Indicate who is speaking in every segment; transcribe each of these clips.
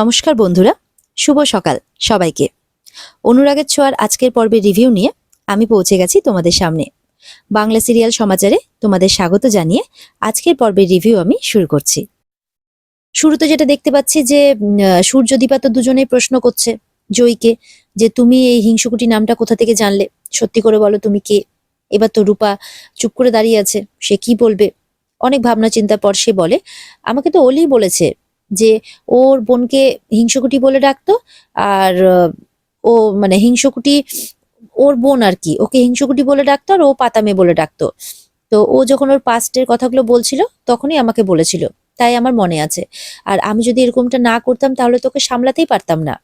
Speaker 1: নমস্কার বন্ধুরা, শুভ সকাল সবাইকে। অনুরাগের ছোঁয়ার আজকের পর্বের রিভিউ নিয়ে আমি পৌঁছে গেছি তোমাদের সামনে। বাংলা সিরিয়াল সমাচারে তোমাদের স্বাগত জানিয়ে আজকের পর্বের রিভিউ আমি শুরু করছি। শুরুতে যেটা দেখতে পাচ্ছি যে সূর্যদীপা তো দুজনেই প্রশ্ন করছে জয়ীকে যে, তুমি এই হিংসুকুটি নামটা কোথা থেকে জানলে? সত্যি করে বলো তুমি কে? এবার তো রূপা চুপ করে দাঁড়িয়ে আছে, সে কি বলবে? অনেক ভাবনা চিন্তার পর সে বলে, আমাকে তো অলি বলেছে যে ওর বোনকে হিংসকুটি বলে ডাকতো আর ও মানে হিংসকুটি, ওর বোন আর কি, ওকে হিংসকুটি বলে ডাকতো আর ও পাতামে বলে ডাকতো। তো ও যখন ওর পাস্টের কথাগুলো বলছিল, তখনই আমাকে বলেছিল। তাই আমার মনে আছে। আর আমি যদি এরকমটা না করতাম, তাহলে তোকে সামলাতেই পারতাম না।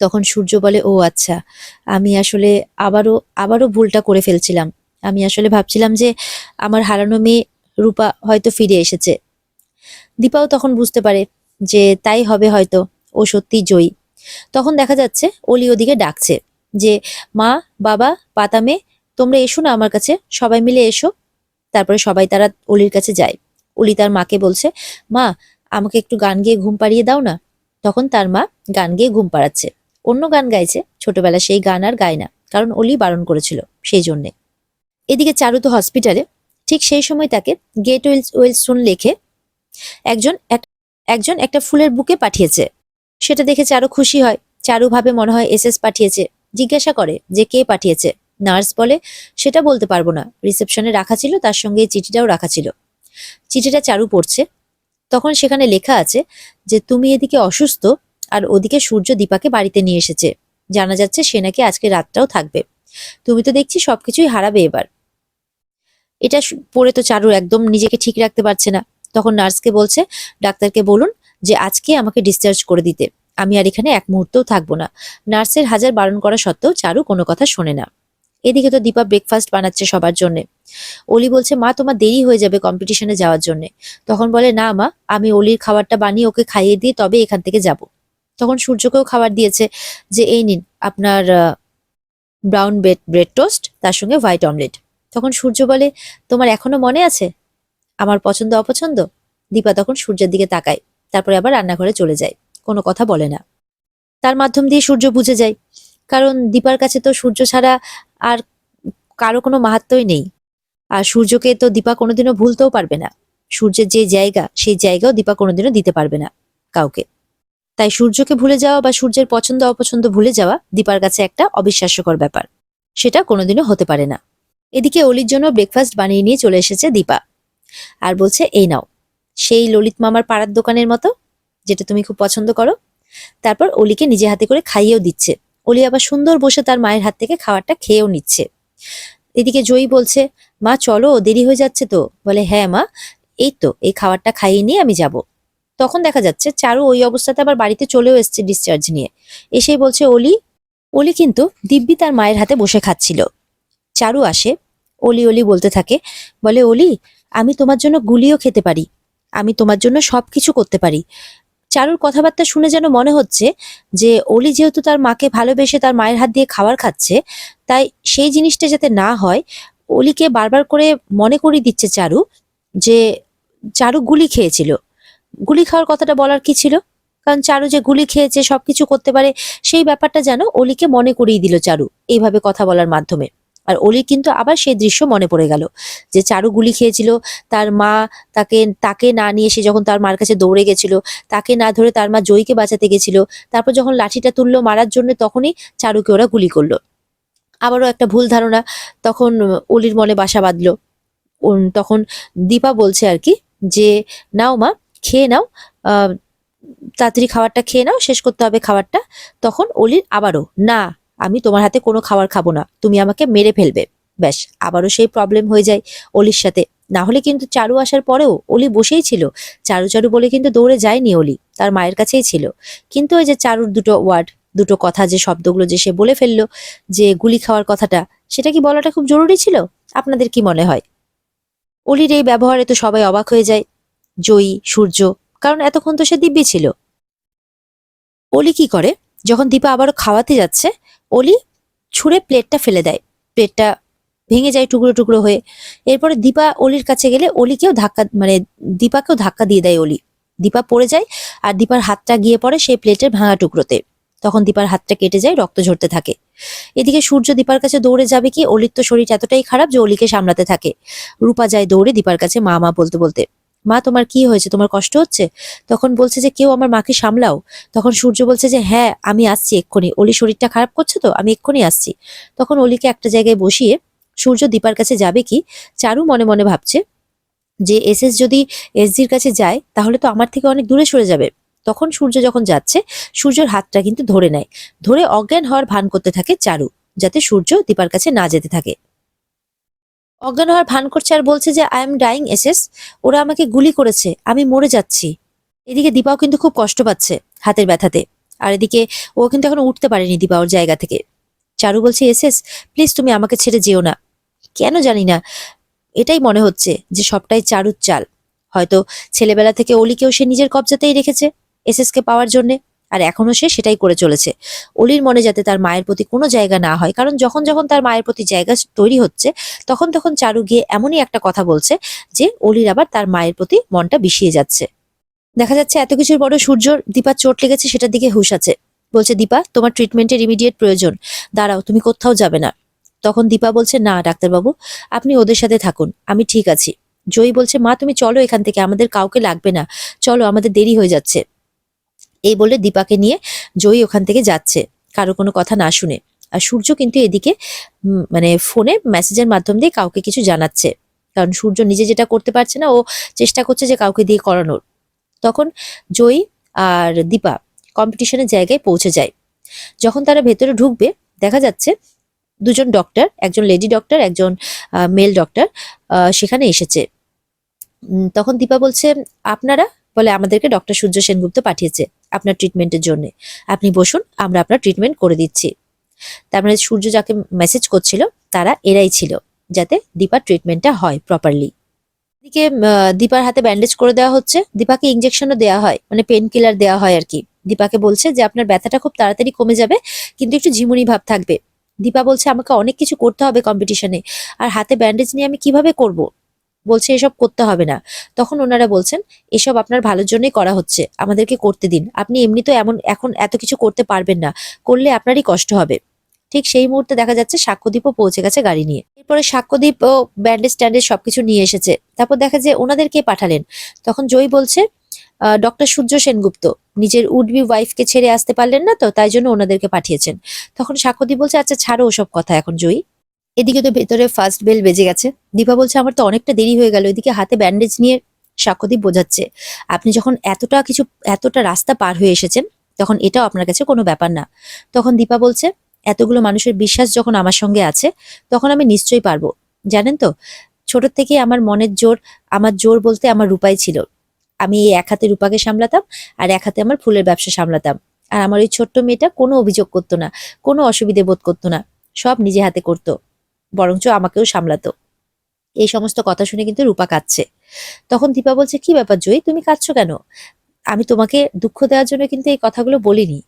Speaker 1: তখন সূর্য বলে, ও আচ্ছা আমি আসলে আবারও আবারও ভুলটা করে ফেলছিলাম। আমি আসলে ভাবছিলাম যে আমার হারানো মেয়ে রূপা হয়তো ফিরে এসেছে। দীপাও তখন বুঝতে পারে যে তাই হবে হয়তো, ও সত্যি জয়ী। তখন দেখা যাচ্ছে অলি ওদিকে ডাকছে যে, মা, বাবা পাতামে তোমরা এসো না আমার কাছে, সবাই মিলে এসো। তারপরে সবাই তারা অলির কাছে যায়। অলি তার মাকে বলছে, মা, আমাকে একটু গান গেয়ে ঘুম পাড়িয়ে দাও না? তখন তার মা গান গেয়ে ঘুম পাড়াচ্ছে। অন্য গান গাইছে, ছোটবেলা সেই গান আর গায় না, কারণ অলি বারণ করেছিল সেই জন্যে। এদিকে চারু তো হসপিটালে ঠিক সেই সময় তাকে গেট ওয়েলস ওয়েলস্টোন লেখে একজন এক- একজন একটা ফুলের বুকে পাঠিয়েছে। সেটা দেখে চারু খুশি হয়। চারু ভাবে মনে হয় এসএস পাঠিয়েছে। জিজ্ঞাসা করে যে কে পাঠিয়েছে? নার্স বলে, সেটা বলতে পারব না। রিসেপশনে রাখা ছিল, তার সঙ্গে চিঠিটাও রাখা ছিল। চিঠিটা চারু পড়ছে। তখন সেখানে লেখা আছে যে, তুমি এদিকে অসুস্থ, আর ওদিকে সূর্য দীপাকে বাড়িতে নিয়ে এসেছে। জানা যাচ্ছে সে নাকি আজকে রাতটাও থাকবে। তুমি তো দেখছি সবকিছুই হারাবে এবার। এটা পড়ে তো চারু একদম নিজেকে ঠিক রাখতে পারছে না। তখন নার্সকে বলছে, ডাক্তারকে বলুন যে আজকে আমাকে ডিসচার্জ করে দিতে। আমি আর এখানে এক মুহূর্তও থাকব না। নার্সের হাজার বারণ করা সত্ত্বেও চারু কোনো কথা শোনে না। এদিকে তো দীপা ব্রেকফাস্ট বানাচ্ছে সবার জন্য। অলি বলছে, মা, তোমার দেরি হয়ে যাবে কম্পিটিশনে যাওয়ার জন্য। তখন বলে, না মা, আমি অলির খাবারটা বানিয়ে ওকে খাইয়ে দিয়ে তবে এখান থেকে যাব। তখন সূর্যকেও খাবার দিয়েছে যে, এই নিন আপনার ব্রাউন ব্রেড ব্রেড টোস্ট তার সঙ্গে হোয়াইট অমলেট তখন সূর্য বলে, তোমার এখনও মনে আছে? আমার পছন্দ, অপছন্দ? দীপা তখন সূর্যের দিকে তাকায়, তারপরে আবার রান্নাঘরে চলে যায়, কোনো কথা বলে না। তার মাধ্যম দিয়ে সূর্য বুঝে যায়, কারণ দীপার কাছে তো সূর্য ছাড়া আর কারও কোনো মাহাত্মই নেই। আর সূর্যকে তো দীপা কোনোদিনও ভুলতেও পারবে না। সূর্যের যে জায়গা, সেই জায়গাও দীপা কোনোদিনও দিতে পারবে না, কাউকে। তাই সূর্যকে ভুলে যাওয়া বা সূর্যের পছন্দ, অপছন্দ ভুলে যাওয়া দীপার কাছে একটা অবিশ্বাস্যকর ব্যাপার। সেটা কোনোদিনও হতে পারে না। এদিকে অলির জন্য ব্রেকফাস্ট বানিয়ে নিয়ে চলে এসেছে দীপা। আর বলছে, এই নাও। সেই ললিত মামার পাড়ার দোকানের মতো, যেটা তুমি খুব পছন্দ করো। তারপর অলিকে নিজে হাতে করে খাইয়েও দিচ্ছে। অলি আবার সুন্দর বসে তার মায়ের হাত থেকে খাবারটা খেয়েও নিচ্ছে। এদিকে জয়ী বলছে, মা, চলো, দেরি হয়ে যাচ্ছে তো। বলে হ্যাঁ মা, এই তো, এই খাবারটা খাইয়ে নিয়ে আমি যাব। তখন দেখা যাচ্ছে, চারু ওই অবস্থাতে আবার বাড়িতে চলেও এসছে ডিসচার্জ নিয়ে। এসেই বলছে, অলি অলি কিন্তু দিব্যি তার মায়ের হাতে বসে খাচ্ছিল। চারু আসে, অলি অলি বলতে থাকে, বলে, অলি আমি তোমার জন্য গুলিও খেতে পারি। আমি তোমার জন্য সব কিছু করতে পারি। চারুর কথাবার্তা শুনে যেন মনে হচ্ছে যে অলি যেহেতু তার মাকে ভালোবেসে তার মায়ের হাত দিয়ে খাবার খাচ্ছে, তাই সেই জিনিসটা যাতে না হয়, অলিকে বারবার করে মনে করিয়ে দিচ্ছে চারু যে চারু গুলি খেয়েছিল। গুলি খাওয়ার কথাটা বলার কি ছিল? কারণ চারু যে গুলি খেয়েছে, সবকিছু করতে পারে, সেই ব্যাপারটা যেন অলিকে মনে করিয়ে দিল চারু। এইভাবে কথা বলার মাধ্যমে। আর অলির কিন্তু আবার সেই দৃশ্য মনে পড়ে গেল, যে চারু গুলি খেয়েছিল, তার মা তাকে তাকে না নিয়ে সে যখন তার মার কাছে দৌড়ে গেছিল, তাকে না ধরে তার মা জয়ীকে বাঁচাতে গেছিল, তারপর যখন লাঠিটা তুললো মারার জন্য তখনই চারুকে ওরা গুলি করল। আবারও একটা ভুল ধারণা, তখন অলির মনে বাসা বাঁধলো। তখন দীপা বলছে আর কি, যে নাও মা, খেয়ে নাও তাড়াতাড়ি খাবারটা খেয়ে নাও, শেষ করতে হবে খাবারটা। তখন অলির আবারও, না আমি তোমার হাতে কোনো খাবার খাব না। তুমি আমাকে মেরে ফেলবে। ব্যাস, আবারও সেই প্রবলেম হয়ে যায় অলির সাথে। না হলে কিন্তু চারু আসার পরেও অলি বসেই ছিল। চারু চারু বলে কিন্তু দৌড়ে যায়নি অলি, তার মায়ের কাছেই ছিল। কিন্তু ওই যে চারুর দুটো ওয়ার্ড দুটো কথা, যে শব্দগুলো যে সে বলে ফেলল, যে গুলি খাওয়ার কথাটা, সেটা কি বলাটা খুব জরুরি ছিল? আপনাদের কি মনে হয়? অলির এই ব্যবহারে তো সবাই অবাক হয়ে যায়। জয়ী, সূর্য, কারণ এতক্ষণ তো সে দিব্যি ছিল। অলি কি করে? যখন দীপা আবারও খাওয়াতে যাচ্ছে অলি ছুঁড়ে প্লেটটা ফেলে দেয়। প্লেটটা ভেঙে যায় টুকরো টুকরো হয়ে। এরপরে দীপা অলির কাছে গেলে অলিকেও ধাক্কা মানে দীপাকেও ধাক্কা দিয়ে দেয় অলি। দীপা পড়ে যায় আর দীপার হাতটা গিয়ে পড়ে সেই প্লেটের ভাঙা টুকরোতে। তখন দীপার হাতটা কেটে যায়, রক্ত ঝরতে থাকে। এদিকে সূর্য দীপার কাছে দৌড়ে যাবে কি, অলির তো শরীর এতটাই খারাপ যে অলিকে সামলাতে থাকে। রূপা যায় দৌড়ে দীপার কাছে মা মা বলতে বলতে। মা, তোমার কি হয়েছে? তোমার কষ্ট হচ্ছে? তখন বলছে যে, কেউ আমার মাকে সামলাও। তখন সূর্য বলছে যে হ্যাঁ আমি আসছি এক্ষুনি। অলি শরীরটা খারাপ করছে তো, আমি এক্ষুনি আসছি। তখন অলিকে একটা জায়গায় বসিয়ে সূর্য দীপার কাছে যাবে কি? চারু মনে মনে ভাবছে যে, এস এস যদি এসজির কাছে যায়, তাহলে তো আমার থেকে অনেক দূরে সরে যাবে। তখন সূর্য যখন যাচ্ছে, সূর্যর হাতটা কিন্তু ধরে নেয়। ধরে অজ্ঞান হওয়ার ভান করতে থাকে চারু, যাতে সূর্য দীপার কাছে না যেতে থাকে। অজ্ঞান হওয়ার ভান করছে আর বলছে যে আই এম ডাইং এসএস ওরা আমাকে গুলি করেছে। আমি মরে যাচ্ছি। এদিকে দীপাও কিন্তু খুব কষ্ট পাচ্ছে হাতের ব্যথাতে। আর এদিকে ও কিন্তু এখন উঠতে পারেনি দীপা ওর জায়গা থেকে। চারু বলছে এসএস প্লিজ তুমি আমাকে ছেড়ে যেও না। কেন জানি না। এটাই মনে হচ্ছে যে সবটাই চারুর চাল। হয়তো ছেলেবেলা থেকে অলিকেও সে নিজের কবজাতেই রেখেছে এসএসকে পাওয়ার জন্যে। আর এখনও সে সেটাই করে চলেছে। অলির মনে যাতে তার মায়ের প্রতি কোনো জায়গা না হয়, কারণ যখন যখন তার মায়ের প্রতি জায়গা তৈরি হচ্ছে, তখন তখন চারু গিয়ে এমনই একটা কথা বলছে যে অলির আবার তার মায়ের প্রতি মনটা বিষিয়ে যাচ্ছে। দেখা যাচ্ছে এত কিছুর বড় সূর্যর দীপার চোট লেগেছে, সেটার দিকে হুশ আছে। বলছে, দীপা, তোমার ট্রিটমেন্টের ইমিডিয়েট প্রয়োজন। দাঁড়াও, তুমি কোথাও যাবে না। তখন দীপা বলছে, না, ডাক্তারবাবু, আপনি ওদের সাথে থাকুন, আমি ঠিক আছি। জয়ী বলছে, মা, তুমি চলো এখান থেকে, আমাদের কাউকে লাগবে না। চলো, আমাদের দেরি হয়ে যাচ্ছে। এই বলে দীপাকে নিয়ে জয়ী ওখান থেকে যাচ্ছে। কারও কোনো কথা না শুনে। আর সূর্য কিন্তু এদিকে মানে ফোনে মেসেজের মাধ্যম দিয়ে কাউকে কিছু জানাচ্ছে। কারণ সূর্য নিজে যেটা করতে পারছে না, ও চেষ্টা করছে যে কাউকে দিয়ে করানোর। তখন জয়ী আর দীপা কম্পিটিশনের জায়গায় পৌঁছে যায়। যখন তারা ভেতরে ঢুকবে, দেখা যাচ্ছে দুজন ডক্টর একজন লেডি ডক্টর একজন মেল ডক্টর সেখানে এসেছে। তখন দীপা বলছে, আপনারা? বলে, আমাদেরকে ডক্টর সূর্য সেনগুপ্ত পাঠিয়েছে। আপনার ট্রিটমেন্টের জন্য। আপনি বসুন, আমরা আপনার ট্রিটমেন্ট করে দিচ্ছি। তার মানে সূর্য যাকে মেসেজ করছিল, তারা এরাই ছিল, যাতে দীপার ট্রিটমেন্টটা হয় প্রপারলি এদিকে দীপার হাতে ব্যান্ডেজ করে দেওয়া হচ্ছে। দীপাকে ইঞ্জেকশনও দেওয়া হয় মানে পেন কিলার দেওয়া হয় আর কি। দীপাকে বলছে যে, আপনার ব্যথাটা খুব তাড়াতাড়ি কমে যাবে, কিন্তু একটু ঝিমুনি ভাব থাকবে। দীপা বলছে, আমাকে অনেক কিছু করতে হবে কম্পিটিশনে আর হাতে ব্যান্ডেজ নিয়ে আমি কীভাবে করব? বলছে, এসব করতে হবে না। তখন ওনারা বলছেন, এসব আপনার ভালোর জন্যই করা হচ্ছে। আমাদেরকে করতে দিন। আপনি এমনি তো এমন, এখন এত কিছু করতে পারবেন না। করলে আপনারই কষ্ট হবে। ঠিক সেই মুহূর্তে দেখা যাচ্ছে সাক্ষ্যদীপও পৌঁছে গেছে গাড়ি নিয়ে। এরপরে সাক্ষ্যদীপ ও ব্যান্ডেজ ট্যান্ডেজ সবকিছু নিয়ে এসেছে। তারপর দেখা যায় ওনাদের কে পাঠালেন? তখন জয় বলছে ডক্টর সূর্য সেনগুপ্ত। নিজের উডবি ওয়াইফকে ছেড়ে আসতে পারলেন না তো, তাই জন্য ওনাদেরকে পাঠিয়েছেন। তখন সাক্ষ্যদীপ বলছে আচ্ছা ছাড়ো ওসব কথা এখন জয়ী। এদিকে তো ভেতরে ফার্স্ট বেল বেজে গেছে। দীপা বলছে, আমার তো অনেকটা দেরি হয়ে গেল। এদিকে হাতে ব্যান্ডেজ নিয়ে সাক্ষ্যদীপ বোঝাচ্ছে। আপনি যখন এতটা কিছু, এতটা রাস্তা পার হয়ে এসেছেন, তখন এটাও আপনার কাছে কোনো ব্যাপার না। তখন দীপা বলছে, এতগুলো মানুষের বিশ্বাস যখন আমার সঙ্গে আছে, তখন আমি নিশ্চয়ই পারব। জানেন তো ছোট থেকে আমার মনের জোর, আমার জোর বলতে আমার রূপাই ছিল। আমি এই এক হাতে রূপাকে সামলাতাম আর এক হাতে আমার ফুলের ব্যবসা সামলাতাম। আর আমার ওই ছোট্ট মেয়েটা কোনো অভিযোগ করতো না, কোনো অসুবিধে বোধ করতো না। সব নিজে হাতে করতো। বরঞ্চ আমাকেও সামলাতো। এই সমস্ত কথা শুনে কিন্তু রূপা কাঁদছে। তখন দীপা বলছে, কি ব্যাপার জয়ী তুমি কাঁদছো কেন? আমি তোমাকে দুঃখ দেওয়ার জন্য কিন্তু এই কথাগুলো বলিনি।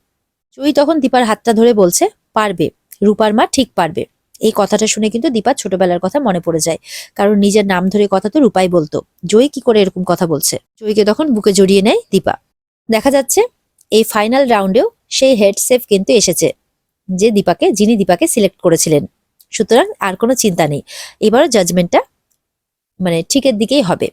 Speaker 1: জয়ী তখন দীপার হাতটা ধরে বলছে, পারবে। রূপার মা ঠিক পারবে। এই কথাটা শুনে কিন্তু দীপার ছোটবেলার কথা মনে পড়ে যায়। কারণ নিজের নাম ধরে কথা তো রূপাই বলতো। জয়ী কি করে এরকম কথা বলছে? জয়ীকে তখন বুকে জড়িয়ে নেয় দীপা। দেখা যাচ্ছে, এই ফাইনাল রাউন্ডেও সেই হেড সেফ কিন্তু এসেছে, যে দীপাকে, যিনি দীপাকে সিলেক্ট করেছিলেন। সুতরাং আর কোনো চিন্তা নেই। এবারও জাজমেন্টটা মানে ঠিকের দিকেই হবে।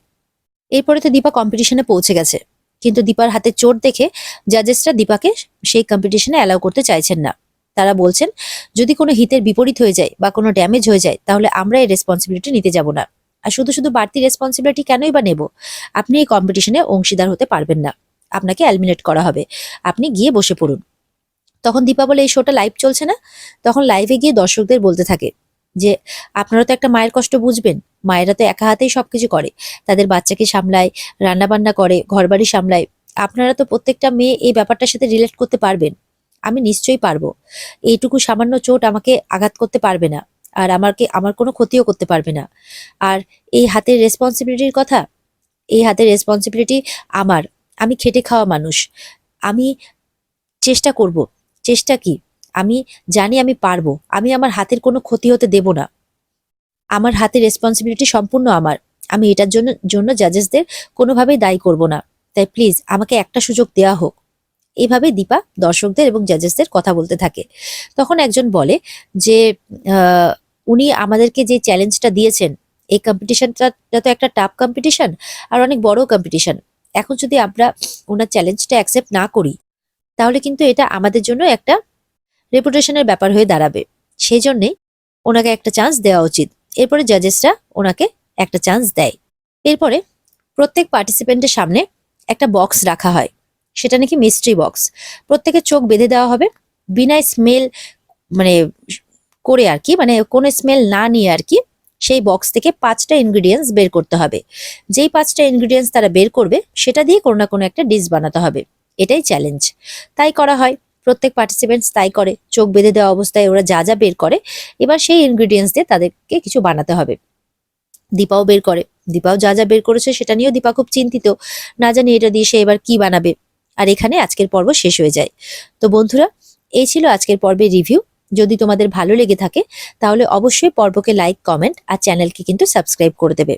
Speaker 1: এরপরে তো দীপা কম্পিটিশনে পৌঁছে গেছে। কিন্তু দীপার হাতে চোট দেখে জাজেসরা দীপাকে সেই কম্পিটিশনে অ্যালাউ করতে চাইছেন না। তারা বলছেন, যদি কোনো হিতের বিপরীত হয়ে যায় বা কোনো ড্যামেজ হয়ে যায়, তাহলে আমরা এই রেসপন্সিবিলিটি নিতে যাব না। আর শুধু শুধু বাড়তি রেসপন্সিবিলিটি কেনই বা নেব? আপনি এই কম্পিটিশনে অংশীদার হতে পারবেন না। আপনাকে অ্যালমিনেট করা হবে। আপনি গিয়ে বসে পড়ুন। তখন দীপা বলে, এই শোটা লাইভ চলছে না? তখন লাইভে গিয়ে দর্শকদের বলতে থাকে যে, আপনারা তো একটা মায়ের কষ্ট বুঝবেন। মায়েরা তো একা হাতেই সবকিছু করে। তাদের বাচ্চাকে সামলায়, রান্নাবান্না করে, ঘরবাড়ি সামলায়। আপনারা তো প্রত্যেকটা মেয়ে এই ব্যাপারটার সাথে রিলেট করতে পারবেন। আমি নিশ্চয়ই পারব। এইটুকু সামান্য চোট আমাকে আঘাত করতে পারবে না। আর আমাকে, আমার কোনো ক্ষতিও করতে পারবে না। আর এই হাতের রেসপন্সিবিলিটির কথা? এই হাতের রেসপন্সিবিলিটি আমার। আমি খেটে খাওয়া মানুষ। আমি চেষ্টা করব চেষ্টা কি? আমি জানি আমি পারব। আমি আমার হাতের কোনো ক্ষতি হতে দেব না। আমার হাতের রেসপন্সিবিলিটি সম্পূর্ণ আমার। আমি এটার জন্য জন্য জাজেসদের কোনোভাবেই দায়ী করব না। তাই প্লিজ আমাকে একটা সুযোগ দেওয়া হোক। এইভাবে দীপা দর্শকদের এবং জাজেসদের কথা বলতে থাকে। তখন একজন বলে যে উনি আমাদেরকে যে চ্যালেঞ্জটা দিয়েছেন, এই কম্পিটিশনটা তো একটা টাফ কম্পিটিশন আর অনেক বড় কম্পিটিশন এখন যদি আমরা ওনার চ্যালেঞ্জটা অ্যাকসেপ্ট না করি তাহলে কিন্তু এটা আমাদের জন্য একটা রেপুটেশনের ব্যাপার হয়ে দাঁড়াবে। সেই জন্যে ওনাকে একটা চান্স দেওয়া উচিত। এরপরে জাজেসরা ওনাকে একটা চান্স দেয়। এরপরে প্রত্যেক পার্টিসিপেন্টের সামনে একটা বক্স রাখা হয়। সেটা নাকি মিস্ট্রি বক্স প্রত্যেকের চোখ বেঁধে দেওয়া হবে। বিনা স্মেল মানে করে আর কি মানে কোনো স্মেল না নিয়ে আর কি সেই বক্স থেকে পাঁচটা ইনগ্রিডিয়েন্টস বের করতে হবে। যেই পাঁচটা ইনগ্রিডিয়েন্টস তারা বের করবে, সেটা দিয়ে কোনো না কোনো একটা ডিশ বানাতে হবে। এটাই চ্যালেঞ্জ তাই করা হয়। প্রত্যেক পার্টিসিপেন্টস তাই করে। চোখ বেঁধে দেওয়া অবস্থায় ওরা যা যা বের করে, এবার সেই ইনগ্রিডিয়েন্টস দিয়ে তাদেরকে কিছু বানাতে হবে। দীপাও বের করে। দীপাও যা যা বের করেছে সেটা নিয়েও দীপা খুব চিন্তিত। না জানি এটা দিয়ে সে এবার কি বানাবে। আর এখানে আজকের পর্ব শেষ হয়ে যায়। তো বন্ধুরা, এই ছিল আজকের পর্বের রিভিউ যদি তোমাদের ভালো লেগে থাকে, তাহলে অবশ্যই পর্বকে লাইক কমেন্ট আর চ্যানেলকে কিন্তু সাবস্ক্রাইব করে দেবে।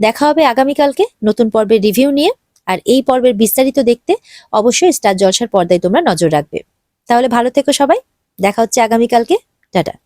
Speaker 1: দেখা হবে আগামীকালকে নতুন পর্বের রিভিউ নিয়ে। আর এই পর্বের বিস্তারিত দেখতে অবশ্যই স্টার জলসার পর্দায় তোমরা নজর রাখবে। তাহলে ভালো থেকো সবাই। দেখা হচ্ছে আগামীকালকে। টাটা।